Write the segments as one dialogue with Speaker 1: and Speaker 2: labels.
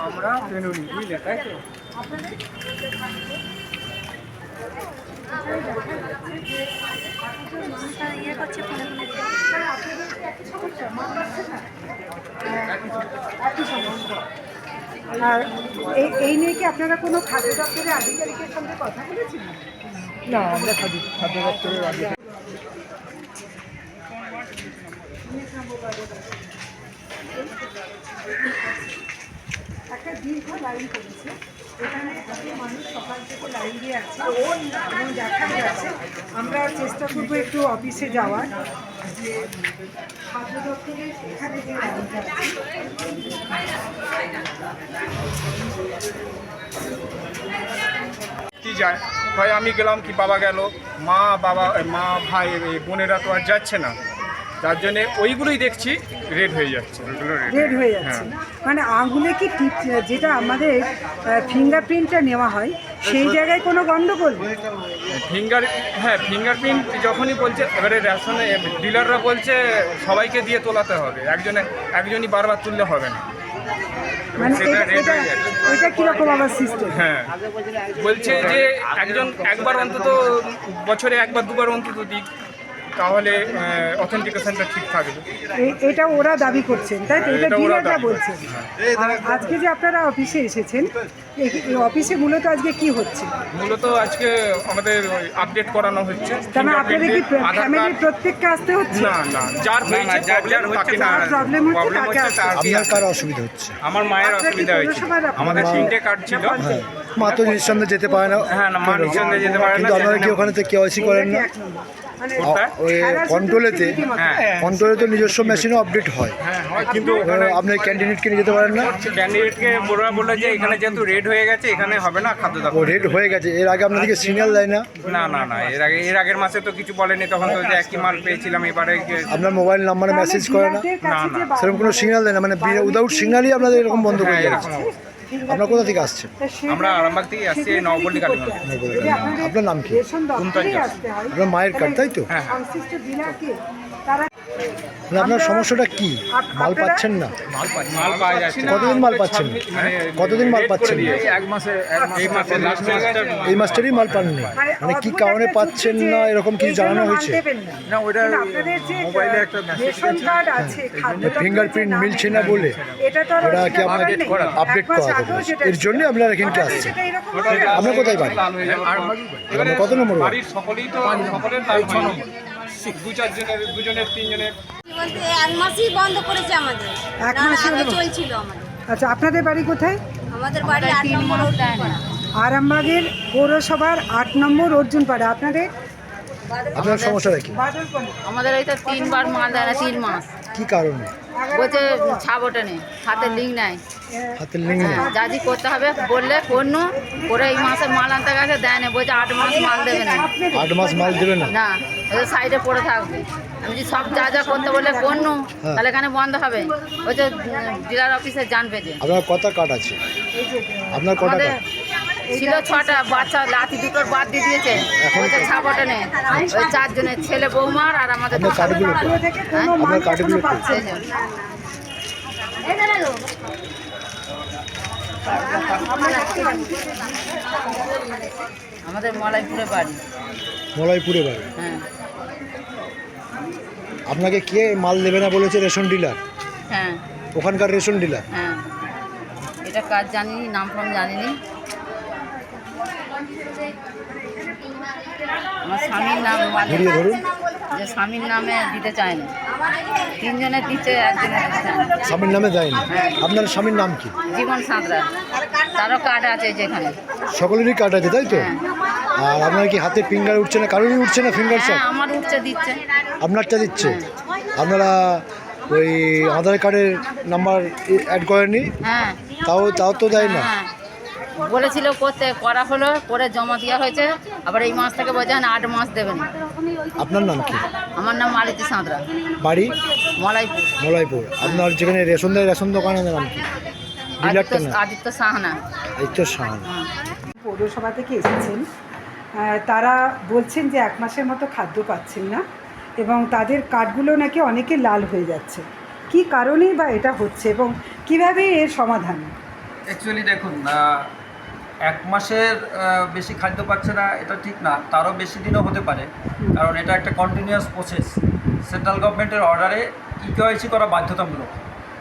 Speaker 1: আমরা বেনুনি বুঝলে তাই তো?
Speaker 2: আর এই এই নিয়ে কি আপনারা কোনো খাদ্য দপ্তরের আধিকারিকের সঙ্গে কথা বলেছিলেন
Speaker 3: না আমরা খাদ্য খাদ্য দপ্তরের আগে
Speaker 2: একটা দীর্ঘ লাইন করেছে। এখানে এত মানুষ সকাল থেকে লাইন দিয়ে আছে এবং দেখা যাচ্ছে আমরা চেষ্টা করব একটু অফিসে যাওয়ার। যে খাদ্য দপ্তরের এখানে যে লাইনটা
Speaker 3: কি যায়? ভাই আমি গেলাম কি বাবা গেল? মা বাবা মা ভাই বোনেরা তো আর যাচ্ছে না। যার জন্যে ওইগুলোই দেখছি রেড হয়ে যাচ্ছে।
Speaker 2: রেড হয়ে যাচ্ছে।
Speaker 3: হ্যাঁ।
Speaker 2: মানে আঙুলে কি যেটা আমাদের ফিঙ্গারপ্রিন্টটা নেওয়া হয় সেই জায়গায় কোনো গন্ডগোল?
Speaker 3: ফিঙ্গার হ্যাঁ ফিঙ্গারপ্রিন্ট যখনই বলছে এবারে রেশনে ডিলাররা বলছে সবাইকে দিয়ে তোলাতে হবে। একজনে একজনই বারবার তুললে হবে না।
Speaker 2: মানে
Speaker 3: যাচ্ছে।
Speaker 2: এটা কীরকম আবার সিস্টেম
Speaker 3: হ্যাঁ। বলছে যে একজন একবার অন্তত বছরে একবার দুবার অন্তত দিক। তাহলে অথেন্টিকেশনটা ঠিক থাকবে।
Speaker 2: এটা ওরা দাবি করছেন তাই তো? এটা ডিলাররা বলছেন। আর আজকে যে আপনারা অফিসে এসেছেন এই- অফিসে মূলত আজকে কি হচ্ছে?
Speaker 3: মূলত আজকে আমাদের আপডেট করানো হচ্ছে।
Speaker 2: কেন আপনাদের কি ফ্যামিলির প্রত্যেককে আসতে হচ্ছে?
Speaker 3: না না যার হয়েছে
Speaker 1: যার- যার হচ্ছে
Speaker 3: তাকে প্রবলেম
Speaker 2: তাকে
Speaker 3: হচ্ছে
Speaker 2: হবে।
Speaker 4: আপনার কার অসুবিধা হচ্ছে?
Speaker 3: আমার মায়ের অসুবিধা হয়েছে। আমাদের তিনটে কার্ড ছিল।
Speaker 4: হ্যাঁ। মা তো নিঃসন্দেহে যেতে পারে না।
Speaker 3: হ্যাঁ না মা নিঃসন্দেহে যেতে পারে না
Speaker 4: কিন্তু আপনারা কি ওখানে তো কেওয়াইসি করেন না।
Speaker 2: মানে
Speaker 4: কন্ট্রোলেতে
Speaker 3: হ্যাঁ
Speaker 4: কন্ট্রোলে তো নিজস্ব মেশিনও আপডেট হয়।
Speaker 3: হ্যাঁ কিন্তু
Speaker 4: আপনি ক্যান্ডিডেটকে নিয়ে যেতে পারেন না?
Speaker 3: ক্যান্ডিডেটকে বড়রা বলল যে এখানে যেহেতু রেড হয়ে গেছে এখানে হবে না খাদ্য
Speaker 4: ও রেড হয়ে গেছে। এর আগে আপনাদেরকে সিগন্যাল দেয় না?
Speaker 3: না না না এর আগে এর আগের মাসে তো কিছু বলেনি তখন তো যে একই মাল পেয়েছিলাম এবারে যে-
Speaker 4: আপনার মোবাইল নাম্বারে মেসেজ করে না?
Speaker 3: না,
Speaker 4: সেরকম কোনো সিগন্যাল দেয় না? মানে উইদাউট সিগন্যালই আপনাদের এরকম বন্ধ করে
Speaker 3: হ্যাঁ
Speaker 4: দেয়
Speaker 3: এরকম অবস্থা।
Speaker 4: আপনার কোথা থেকে আসছেন
Speaker 3: আমরা আরামবাগ থেকে আসছি, নবপল্লী
Speaker 2: কি করতে
Speaker 4: নবপল্লী
Speaker 2: যদি
Speaker 4: কালীগঞ্জ।
Speaker 2: আপনাদের
Speaker 4: আপনার নাম কি?
Speaker 2: হয়,
Speaker 4: আপনার মায়ের কার্ড, তাই তো?
Speaker 3: হ্যাঁ, হ্যাঁ।
Speaker 4: মানে আপনার সমস্যাটা কি মাল পাচ্ছেন না
Speaker 3: মাল মাল পাওয়া যাচ্ছে না।
Speaker 4: কতদিন মাল পাচ্ছেন না?
Speaker 3: মানে
Speaker 4: কতদিন মাল পাচ্ছেন না?
Speaker 3: এক মাসে এই মাসে লাস্ট মাসটা
Speaker 4: এই মাসটারই মাল পাননি মানে কি কারণে পাচ্ছেন না এরকম কিছু জানানো হয়েছে
Speaker 2: না।
Speaker 3: ওটা মোবাইলে একটা
Speaker 2: আছে
Speaker 4: ফিঙ্গারপ্রিন্ট মিলছে না বলে
Speaker 2: এটা তো
Speaker 4: কি আপনাকে আপডেট করা হবে এর জন্য আপনারা
Speaker 2: হঠাৎ
Speaker 4: আসছেন
Speaker 2: হয়ে।
Speaker 4: আপনার কোথায় বাড়ি কত নম্বর?
Speaker 3: সকলেই তো সকলের নম্বর দু চারজনের দুজনের তিনজনের।
Speaker 5: বলতে এক মাসই বন্ধ করেছে আমাদের।
Speaker 2: এক
Speaker 5: না, না,
Speaker 2: মাসই
Speaker 5: আগে
Speaker 2: হলো?
Speaker 5: চলছিল আমাদের।
Speaker 2: আচ্ছা আপনাদের বাড়ি কোথায়?
Speaker 5: আমাদের বাড়ি আট নম্বর পাড়া
Speaker 2: আরামবাগের পৌরসভার আট নম্বর অর্জুন পাড়া আপনাদের?
Speaker 4: আপনার সমস্যাটা কি?
Speaker 6: আমাদের এই তো তিনবার মাল দেয় না তিন মাস।
Speaker 4: কি কারণে?
Speaker 6: বলছে ছাপ ওঠে নেই হাতে লিঙ্ক নাই।
Speaker 4: হাতের লিঙ্ক নেই?
Speaker 6: যা জি করতে হবে বললে পণ্য করে এই মাসে মাল আনতে গেছে দেয় না বলছে আট মাস মাল দেবে না।
Speaker 4: আট মাস মাল দেবে না?
Speaker 6: না সাইডে পড়ে থাকবে। আমি যদি সব যা যা করতে বললে পণ্য তাহলে এখানে বন্ধ হবে। বলছে ডিলার অফিসে জানবে যে।
Speaker 4: আপনার কটা কার্ড আছে? আপনার কটা কার্ড?
Speaker 6: ছিল ছটা বাচ্চা লাঠি দুটোর বাদ দিয়ে দিয়েছে। বলছে ছাপ ওঠে নেই ওই চারজনের ছেলে বৌমার আর আমাদের
Speaker 2: না।
Speaker 6: আমাদের মলাইপুরে বাড়ি।
Speaker 4: মলাইপুরে বাড়ি?
Speaker 6: হ্যাঁ।
Speaker 4: আপনাকে কে মাল দেবে না বলেছে রেশন ডিলার?
Speaker 6: হ্যাঁ।
Speaker 4: ওখানকার রেশন ডিলার?
Speaker 6: হ্যাঁ। এটা কাজ জানিনি নাম ফাম জানিনি। আমার স্বামীর নাম মানে যে স্বামীর নামে দিতে চায় না। তিনজনের দিচ্ছে একজনের
Speaker 4: স্বামীর নামে দেয়নি আপনার স্বামীর নাম কি?
Speaker 6: জীবন সাঁতরা। তারও কার্ড আছে যেখানে।
Speaker 4: সকলেরই কার্ড আছে তাই তো? আর আপনার কি হাতে ফিঙ্গার উঠছে না? কারোরই উঠছে না ফিঙ্গার
Speaker 6: হ্যাঁ
Speaker 4: সব?
Speaker 6: আমার উঠছে দিচ্ছে।
Speaker 4: আপনারটা দিচ্ছে? আপনারা ওই আধার কার্ডের নাম্বার অ্যাড করেননি?
Speaker 6: হ্যাঁ।
Speaker 4: তাও তাও তো দেয় না?
Speaker 6: হ্যাঁ। বলেছিল করতে করা হলো করে জমা দেওয়া হয়েছে। আবার এই মাস থেকে বলছে না আট মাস দেবেন।
Speaker 4: আপনার নাম কি?
Speaker 6: আমার নাম মালতী সাঁতরা।
Speaker 4: বাড়ি?
Speaker 6: মলাইপুর।
Speaker 4: মলয়পুর আপনার যেখানে রেশন দেয় রেশন দোকানের নাম কি
Speaker 6: আদিত্য সাহানা।
Speaker 4: আদিত্য সাহান।
Speaker 2: পৌরসভা থেকে এসেছেন। তারা বলছেন যে এক মাসের মতো খাদ্য পাচ্ছেন না এবং তাদের কার্ডগুলো নাকি অনেকে লাল হয়ে যাচ্ছে। কি কারণেই বা এটা হচ্ছে এবং কীভাবে এর সমাধান?
Speaker 1: অ্যাকচুয়ালি দেখুন এক মাসের বেশি খাদ্য পাচ্ছে না, এটা ঠিক না। তারও বেশি দিনও হতে পারে। কারণ এটা একটা কন্টিনিউয়াস প্রসেস সেন্ট্রাল গভর্নমেন্টের অর্ডারে ইকেওয়াইসি করা বাধ্যতামূলক।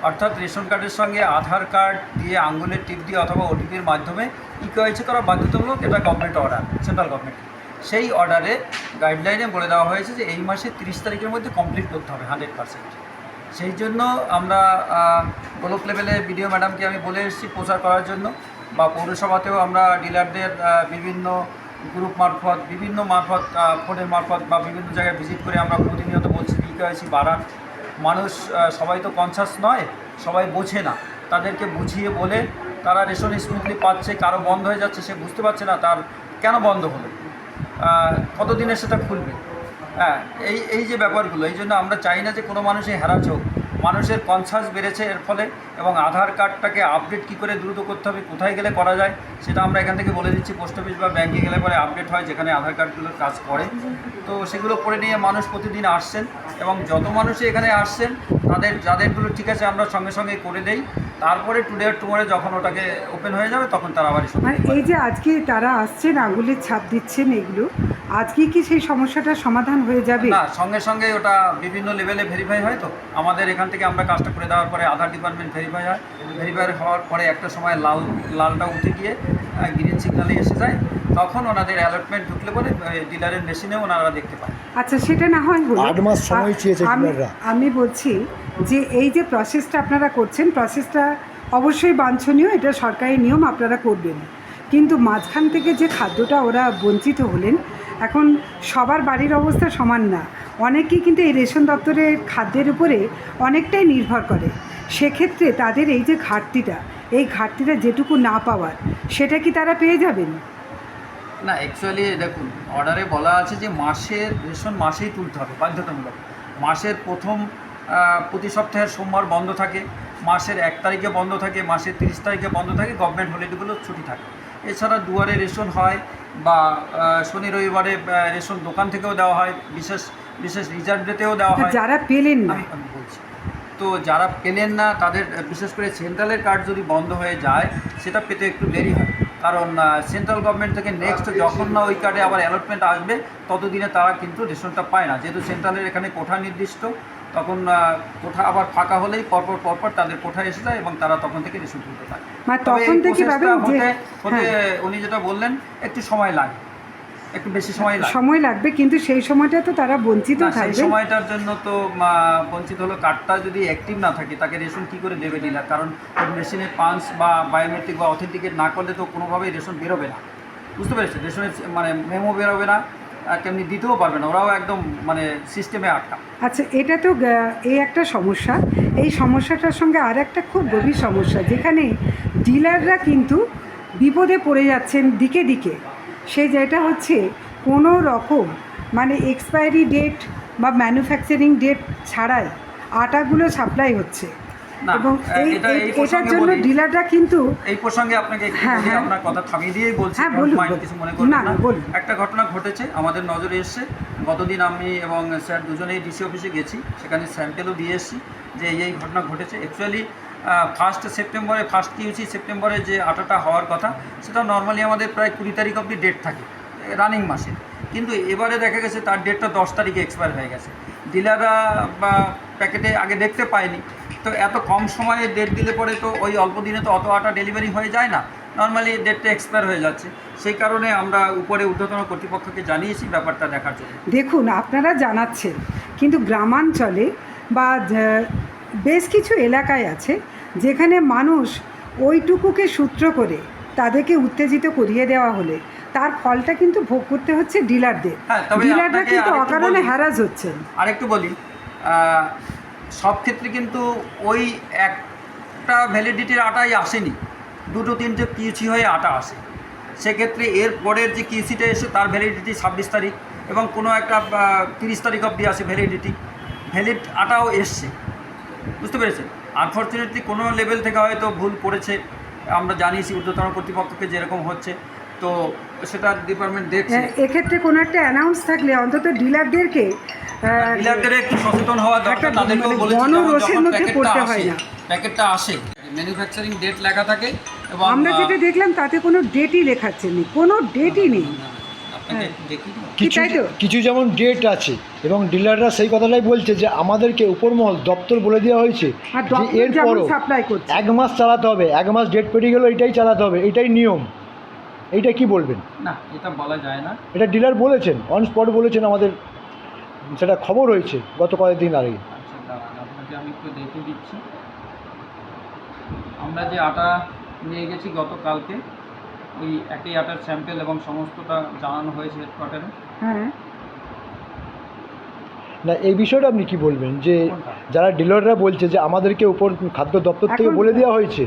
Speaker 1: অর্থাৎ রেশন কার্ডের সঙ্গে আধার কার্ড দিয়ে আঙ্গুলের টিপ দিয়ে অথবা ওটিপির মাধ্যমে ইকেওয়াইসি করা বাধ্যতামূলক, এটা গভর্নমেন্ট অর্ডার সেন্ট্রাল গভর্নমেন্ট সেই অর্ডারে গাইডলাইনে বলে দেওয়া হয়েছে যে এই মাসের তিরিশ তারিখের মধ্যে কমপ্লিট করতে হবে হান্ড্রেড পার্সেন্ট সেই জন্য আমরা ব্লক লেভেলে বিডিও ম্যাডামকে আমি বলে এসেছি প্রচার করার জন্য। বা পৌরসভাতেও আমরা ডিলারদের বিভিন্ন গ্রুপ মারফত, বিভিন্ন মারফত ফোনের মারফত বা বিভিন্ন জায়গায় ভিজিট করে আমরা প্রতিনিয়ত বলছি কী বিকেআইসি বাড়ান মানুষ সবাই তো কনসাস নয়, সবাই বোঝে না। তাদেরকে বুঝিয়ে বলে তারা রেশন স্মুথলি পাচ্ছে, কারও বন্ধ হয়ে যাচ্ছে, সে বুঝতে পারছে না, তার কেন বন্ধ হলো? কতদিনে সেটা খুলবে? হ্যাঁ এই এই যে ব্যাপারগুলো, এই জন্য আমরা চাই না যে কোনো মানুষই হ্যারাস হোক মানুষের কনসাস বেড়েছে এর ফলে এবং আধার কার্ডটাকে আপডেট কী করে দ্রুত করতে হবে, কোথায় গেলে করা যায়, সেটা আমরা এখান থেকে বলে দিচ্ছি। পোস্ট অফিস বা ব্যাংকে গেলে পরে আপডেট হয় যেখানে আধার কার্ডগুলোর কাজ করে। তো সেগুলো করে নিয়ে মানুষ প্রতিদিন আসছেন এবং যত মানুষই এখানে আসছেন, তাদের, যাদেরগুলো ঠিক আছে আমরা সঙ্গে সঙ্গে করে দেই। তারপরে টুডে টুমোরে যখন ওটাকে ওপেন হয়ে যাবে তখন তারা আবার
Speaker 2: মানে এই যে আজকে তারা আসছেন আঙুলের ছাপ দিচ্ছেন এগুলো আজকে কি সেই সমস্যাটার সমাধান হয়ে যাবে?
Speaker 1: না সঙ্গে সঙ্গে ওটা বিভিন্ন লেভেলে ভেরিফাই হয় তো। আমাদের এখান থেকে আমরা কাজটা করে দেওয়ার পরে আধার ডিপার্টমেন্ট ভেরিফাই হয়। ভেরিফাই হওয়ার পরে একটা সময় লাল লালটা উঠে গিয়ে গ্রিন সিগনালে এসে যায়। তখন ওনাদের অ্যালটমেন্ট ঢুকলে পরে ডিলারের মেশিনে ওনারা দেখতে পায়।
Speaker 2: আচ্ছা সেটা না হয় হলো।
Speaker 4: আট মাস সময় চেয়েছে
Speaker 2: আমি বলছি যে এই যে প্রসেসটা আপনারা করছেন প্রসেসটা অবশ্যই বাঞ্ছনীয় এটা সরকারি নিয়ম আপনারা করবেন। কিন্তু মাঝখান থেকে যে খাদ্যটা ওরা বঞ্চিত হলেন এখন সবার বাড়ির অবস্থা সমান না। অনেকেই কিন্তু এই রেশন দপ্তরের খাদ্যের উপরে অনেকটাই নির্ভর করে। সেক্ষেত্রে তাদের এই যে ঘাটতিটা এই ঘাটতিটা যেটুকু না পাওয়ার সেটা কি তারা পেয়ে যাবেন?
Speaker 1: না অ্যাকচুয়ালি দেখুন অর্ডারে বলা আছে যে মাসের রেশন মাসেই তুলতে হবে বাধ্যতামূলক। মাসের প্রথম প্রতি সপ্তাহের সোমবার বন্ধ থাকে মাসের এক তারিখে বন্ধ থাকে মাসের তিরিশ তারিখে বন্ধ থাকে গভর্নমেন্ট হলিডেগুলো ছুটি থাকে। এছাড়া দুয়ারে রেশন হয় বা শনি রবিবারে রেশন দোকান থেকেও দেওয়া হয় বিশেষ বিশেষ রিজার্ভ ডেতেও দেওয়া হয়।
Speaker 2: যারা পেলেন না?
Speaker 1: আমি আমি বলছি তো যারা পেলেন না তাদের বিশেষ করে সেন্ট্রালের কার্ড যদি বন্ধ হয়ে যায় সেটা পেতে একটু দেরি হয়। কারণ সেন্ট্রাল গভর্নমেন্ট থেকে নেক্সট যখন না ওই কার্ডে আবার অ্যালটমেন্ট আসবে ততদিনে তারা কিন্তু রেশনটা পায় না। যেহেতু সেন্ট্রালের এখানে কোঠা নির্দিষ্ট তখন কোঠা আবার ফাঁকা হলেই পরপর পরপর তাদের কোঠায় এসে যায় এবং তারা তখন থেকে রেশন তুলতে থাকে।
Speaker 2: মানে
Speaker 1: তবে হতে
Speaker 2: হ্যাঁ।
Speaker 1: উনি যেটা বললেন একটু সময় লাগে। একটু বেশি সময়
Speaker 2: সময় লাগবে কিন্তু সেই সময়টা তো তারা বঞ্চিত
Speaker 1: না, সেই
Speaker 2: থাকবে।
Speaker 1: সময়টার জন্য তো বঞ্চিত হলো কার্ডটা যদি অ্যাক্টিভ না থাকে তাকে রেশন কী করে দেবে ডিলার? কারণ মেশিনে পাঞ্চ বা বায়োমেট্রিক বা অথেন্টিকেট না করলে তো কোনোভাবেই রেশন বেরোবে না। বুঝতে পেরেছেন? রেশনের মানে মেমো বেরোবে না আর তেমনি দিতেও পারবে না। ওরাও একদম মানে সিস্টেমে আটকা।
Speaker 2: আচ্ছা এটা তো এই একটা সমস্যা। এই সমস্যাটার সঙ্গে আর একটা খুব গভীর সমস্যা যেখানে ডিলাররা কিন্তু বিপদে পড়ে যাচ্ছেন দিকে দিকে। সেই যেটা হচ্ছে কোনো রকম মানে এক্সপায়ারি ডেট বা ম্যানুফ্যাকচারিং ডেট ছাড়াই আটাগুলো সাপ্লাই হচ্ছে। এবং এই
Speaker 1: এটা- এই
Speaker 2: এই- এটার জন্য ডিলাররা কিন্তু
Speaker 1: এই প্রসঙ্গে আপনাকে
Speaker 2: হ্যাঁ, হ্যাঁ।
Speaker 1: আপনার কথা থামিয়ে দিয়েই বলছি
Speaker 2: হ্যাঁ।
Speaker 1: কিছু মনে করবেন
Speaker 2: না,
Speaker 1: একটা ঘটনা ঘটেছে আমাদের নজরে এসছে। গতদিন আমি এবং স্যার দুজনেই ডিসি অফিসে গেছি সেখানে স্যাম্পেলও দিয়ে এসেছি যে এই এই ঘটনা ঘটেছে। অ্যাকচুয়ালি ফার্স্ট সেপ্টেম্বরে ফার্স্ট কিউসি সেপ্টেম্বরে যে আটাটা হওয়ার কথা, সেটা নর্মালি আমাদের প্রায় কুড়ি তারিখ অবধি ডেট থাকে রানিং মাসে। কিন্তু এবারে দেখা গেছে তার ডেটটা দশ তারিখে এক্সপায়ার হয়ে গেছে। ডিলাররা বা প্যাকেটে আগে দেখতে পায়নি। তো এত কম সময়ে ডেট দিলে পরে তো ওই অল্প দিনে তো অত আটা ডেলিভারি হয়ে যায় না। নর্মালি ডেটটা এক্সপায়ার হয়ে যাচ্ছে। সেই কারণে আমরা উপরে ঊর্ধ্বতন কর্তৃপক্ষকে জানিয়েছি, ব্যাপারটা দেখার জন্য।
Speaker 2: দেখুন, আপনারা জানাচ্ছেন, কিন্তু গ্রামাঞ্চলে বা বেশ কিছু এলাকায় আছে যেখানে মানুষ ওইটুকুকে সূত্র করে তাদেরকে উত্তেজিত করিয়ে দেওয়া হলে তার ফলটা কিন্তু ভোগ করতে হচ্ছে ডিলারদের।
Speaker 1: হ্যাঁ, তবে
Speaker 2: ডিলাররা কিন্তু অকারণে
Speaker 1: বলি।
Speaker 2: হ্যারাস হচ্ছেন।
Speaker 1: আরেকটু বলি সব ক্ষেত্রে কিন্তু ওই একটা ভ্যালিডিটির আটাই আসেনি। দুটো তিনটে কিউসি হয়ে আটা আসে। সেক্ষেত্রে এর পরের যে কিউসিটা এসে তার ভ্যালিডিটি ছাব্বিশ তারিখ এবং কোনো একটা তিরিশ তারিখ অবধি আসে ভ্যালিডিটি ভ্যালিড আটাও এসছে। বুঝতে পেরেছেন? আনফর্চুনেটলি কোনো লেভেল থেকে হয়তো ভুল করেছে আমরা জানিয়েছি ঊর্ধ্বতন কর্তৃপক্ষকে যেরকম হচ্ছে। তো সেটা ডিপার্টমেন্ট দেখছে।
Speaker 2: হ্যাঁ, এক্ষেত্রে কোনো একটা অ্যানাউন্স থাকলে অন্তত ডিলারদেরকে
Speaker 1: ডিলারদের একটু সচেতন হওয়া দরকার। তাদেরকেও
Speaker 2: মানে
Speaker 1: বলেছি
Speaker 2: গণরোষের মধ্যে পড়তে হয় না।
Speaker 1: প্যাকেটটা আসে ম্যানুফ্যাকচারিং ডেট লেখা থাকে এবং
Speaker 2: আমরা যেটা দেখলাম তাতে কোনো ডেটই লেখাচ্ছে নেই কোনো ডেটই নেই।
Speaker 4: কিছু কিছু যেমন ডেট আছে এবং ডিলাররা সেই কথাটাই বলছে যে আমাদেরকে উপরমহল দপ্তর বলে দেওয়া হয়েছে যে এরপরও এক মাস চালাতে হবে এক মাস ডেট পেরিয়ে গেলে এটাই চালাতে হবে এটাই নিয়ম। এইটা কি বলবেন?
Speaker 1: না এটা বলা যায় না।
Speaker 4: এটা ডিলার বলেছেন অন স্পট বলেছেন আমাদের সেটা খবর হয়েছে গত কয়েকদিন আগে।
Speaker 1: আচ্ছা আপনাকে আমি একটু দেখে দিচ্ছি। আমরা যে আটা নিয়ে গেছি গতকালকে ওই একই আটার স্যাম্পেল এবং সমস্তটা জানানো হয়েছে হেডকোয়ার্টারে
Speaker 2: হ্যাঁ।
Speaker 4: না এই বিষয়টা আপনি কি বলবেন? যে যারা ডিলাররা বলছে যে আমাদেরকে উপর খাদ্য দপ্তর থেকে বলে দেওয়া হয়েছে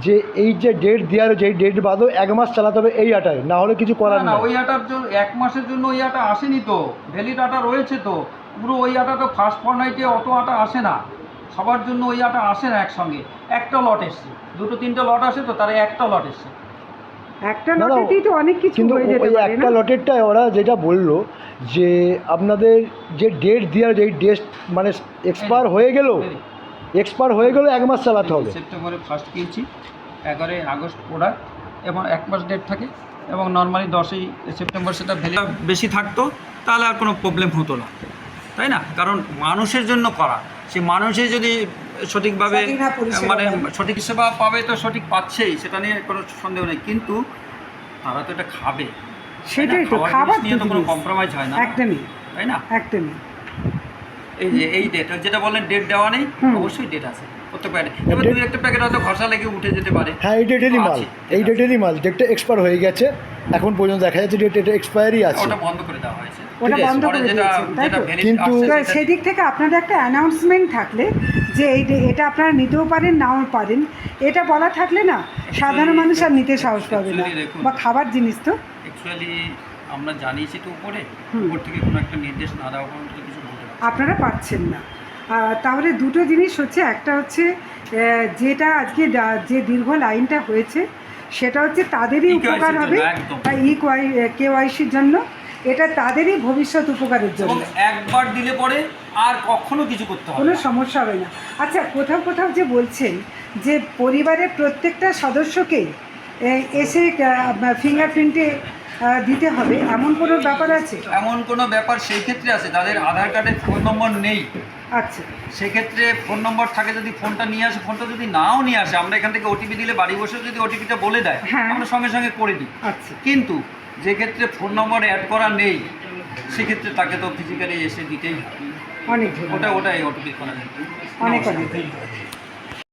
Speaker 4: যে এই যে ডেট দেওয়ার যে ডেট বাদও এক মাস চালাতে হবে এই আটায় না হলে কিছু করার
Speaker 1: না ওই আটার জন্য এক মাসের জন্য ওই আটা আসেনি তো। ভ্যালিড আটা রয়েছে তো। পুরো ওই আটা তো ফার্স্ট ফর্নাইটে অত আটা আসে না। সবার জন্য ওই আটা আসে না একসঙ্গে। একটা লট এসছে। দুটো তিনটে লট আসে তো তারা একটা লট এসছে।
Speaker 2: একটা লটেতেই তো অনেক কিছু
Speaker 4: কিন্তু
Speaker 2: হয়ে যেতে
Speaker 4: ওই
Speaker 2: পারে
Speaker 4: একটা
Speaker 2: না?
Speaker 4: লটেরটায় ওরা যেটা বলল যে আপনাদের যে ডেট দেওয়ার যে ডেট মানে এক্সপায়ার হয়ে গেল এক্সপায়ার হয়ে গেলেও এক মাস চালাতে হবে।
Speaker 1: সেপ্টেম্বরে ফার্স্ট কিনছি এগারোই আগস্ট প্রোডাক্ট এবং এক মাস ডেট থাকে এবং নর্মালি দশই সেপ্টেম্বর সেটা ভ্যালি বেশি থাকতো তাহলে আর কোনো প্রবলেম হতো না। তাই না? কারণ মানুষের জন্য করা। সে মানুষে যদি সঠিকভাবে মানে সঠিক সেবা পাবে তো সঠিক পাচ্ছেই সেটা নিয়ে কোনো সন্দেহ নেই। কিন্তু তারা তো এটা খাবে।
Speaker 2: সেটাই তো খাবার
Speaker 1: নিয়ে তো কোনো কম্প্রোমাইজ হয় না।
Speaker 2: একদমই
Speaker 1: তাই না?
Speaker 2: একদমই।
Speaker 1: এই যে এই ডেট যেটা বললেন ডেট দেওয়া নেই অবশ্যই ডেট আছে। করতে পারে এবার দুই একটা প্যাকেট হয়তো ঘষা লেগে উঠে যেতে পারে।
Speaker 4: হ্যাঁ এই ডেটেরই মাল। এই ডেটেরই মাল। ডেটটা এক্সপায়ার হয়ে গেছে। এখন পর্যন্ত দেখা যাচ্ছে ডেট এটা এক্সপায়ারই আছে।
Speaker 1: ওটা বন্ধ করে দেওয়া হয়েছে।
Speaker 2: ওটা বন্ধ করে
Speaker 4: কিন্তু-
Speaker 2: সেদিক থেকে আপনাদের একটা অ্যানাউন্সমেন্ট থাকলে যে এই এটা আপনারা নিতেও পারেন নাও পারেন এটা বলা থাকলে না সাধারণ মানুষ আর নিতে সাহস পাবে না। বা খাবার জিনিস তো।
Speaker 1: অ্যাকচুয়ালি আমরা জানিয়েছি তো উপরে উপর থেকে কোনো একটা নির্দেশ না দেওয়া পর্যন্ত কিছু।
Speaker 2: আপনারা পাচ্ছেন না। তাহলে দুটো জিনিস হচ্ছে একটা হচ্ছে যেটা আজকে যে দীর্ঘ লাইনটা হয়েছে সেটা হচ্ছে তাদেরই
Speaker 1: EKYC
Speaker 2: উপকার হবে কেওয়াইসির জন্য। এটা তাদেরই ভবিষ্যৎ উপকারের জন্য।
Speaker 1: এবং একবার দিলে পরে আর কখনো কিছু করতে হবে
Speaker 2: কোনো
Speaker 1: না।
Speaker 2: সমস্যা হবে না। আচ্ছা কোথাও কোথাও যে বলছেন যে পরিবারের প্রত্যেকটা সদস্যকেই এ, এসে ফিঙ্গারপ্রিন্টে দিতে হবে এমন কোনো ব্যাপার আছে?
Speaker 1: এমন কোনো ব্যাপার সেই ক্ষেত্রে আছে তাদের আধার কার্ডের ফোন নম্বর নেই।
Speaker 2: আচ্ছা।
Speaker 1: সেক্ষেত্রে ফোন নম্বর থাকে যদি ফোনটা নিয়ে আসে ফোনটা যদি নাও নিয়ে আসে আমরা এখান থেকে ওটিপি দিলে বাড়ি বসে যদি ওটিপিটা বলে দেয়
Speaker 2: হ্যাঁ।
Speaker 1: আমরা সঙ্গে সঙ্গে করে দিই।
Speaker 2: আচ্ছা।
Speaker 1: কিন্তু যে ক্ষেত্রে ফোন নম্বর অ্যাড করা নেই সেক্ষেত্রে তাকে তো ফিজিক্যালি এসে দিতেই হবে।
Speaker 2: অনেক
Speaker 1: ওটা ওটাই অটোপিক করা যায়।
Speaker 2: অনেক অনেক